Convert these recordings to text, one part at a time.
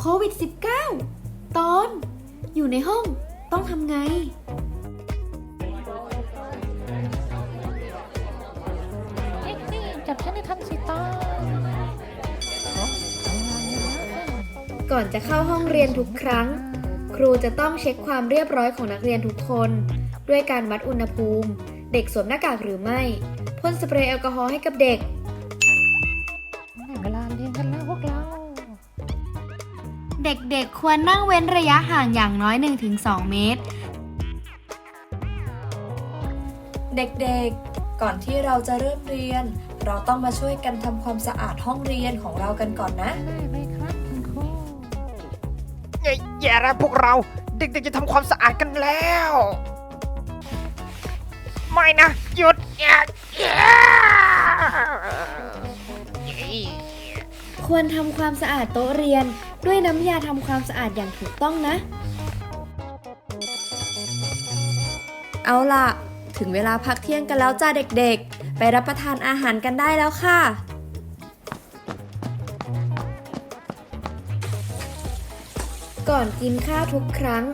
โควิด -19 ตอนอยู่ในห้องต้องทำไง เอ็กซี่จับฉันให้ทันสิตาเอ้าทำงานอยู่นะก่อนจะเข้าห้องเรียนทุกครั้ง ครูจะต้องเช็คความเรียบร้อยของนักเรียนทุกคน ด้วยการวัดอุณหภูมิ เด็กสวมหน้ากากหรือไม่พ่นสเปรย์แอลกอฮอล์ให้กับเด็ก เด็กๆ ควรนั่งเว้นระยะห่างอย่างน้อย 1-2 เมตร เด็กๆ ก่อนที่เราจะเริ่มเรียน เราต้องมาช่วยกันทำความสะอาดห้องเรียนของเรากันก่อนนะได้เลยครับคุณครูแย่แย่แล้วพวกเราเด็กๆจะทำความสะอาดกันแล้ว ไม่นะ หยุดแย่แย่เย้ควรทำความสะอาดโต๊ะเรียน ด้วยน้ำยาทำความสะอาดอย่างถูกต้องนะ เอาล่ะ ถึงเวลาพักเที่ยงกันแล้วจ้าเด็กๆ ไปรับประทานอาหารกันได้แล้วค่ะ ก่อนกินข้าวทุกครั้ง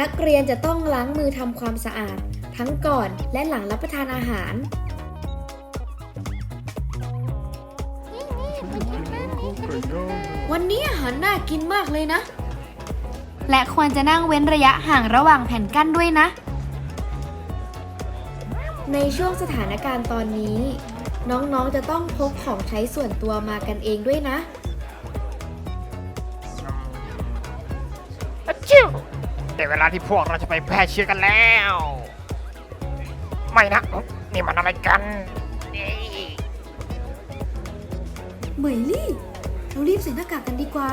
นักเรียนจะต้องล้างมือทำความสะอาด ทั้งก่อนและหลังรับประทานอาหาร วันนี้อาหารน่ากินมากเลยนะ และควรจะนั่งเว้นระยะห่างระหว่างแผ่นกั้นด้วยนะ ในช่วงสถานการณ์ตอนนี้ น้องๆจะต้องพกของใช้ส่วนตัวมากันเองด้วยนะอะจิ้วได้เวลาที่พวกเราจะไปแพร่เชื้อกันแล้ว ไม่นะเอ้านี่มันอะไรกันเอ้ย เหมยลี่ เรารีบใส่หน้ากากกันดีกว่า